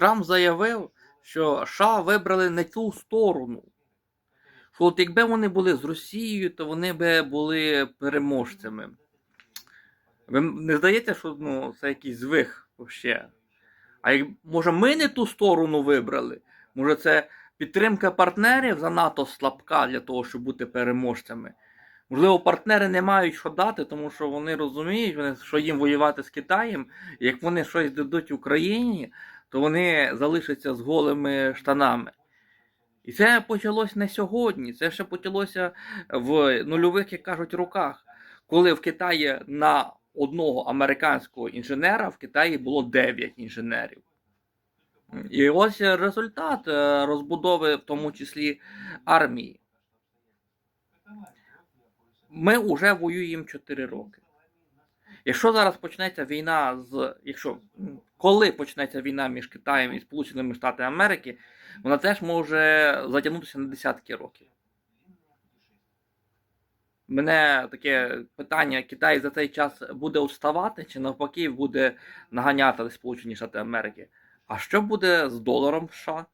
Трамп заявив, що США вибрали не ту сторону. Що от якби вони були з Росією, то вони би були переможцями. Ви не здаєте, що ну, це якийсь звих взагалі? А як, може ми не ту сторону вибрали? Може це підтримка партнерів занадто слабка для того, щоб бути переможцями? Можливо, партнери не мають що дати, тому що вони розуміють, що їм воювати з Китаєм, як вони щось дадуть Україні, то вони залишаться з голими штанами. І це почалось не сьогодні, це ще почалося в нульових, як кажуть, роках, коли в Китаї на одного американського інженера в Китаї було 9 інженерів. І ось результат е, розбудови, в тому числі армії. Ми вже воюємо 4 роки. Якщо зараз почнеться війна з. Якщо коли почнеться війна між Китаєм і Сполученими Штатами Америки, вона теж може затягнутися на десятки років. Мене таке питання: Китай за цей час буде відставати, чи навпаки буде наганяти Сполучені Штати Америки? А що буде з доларом США?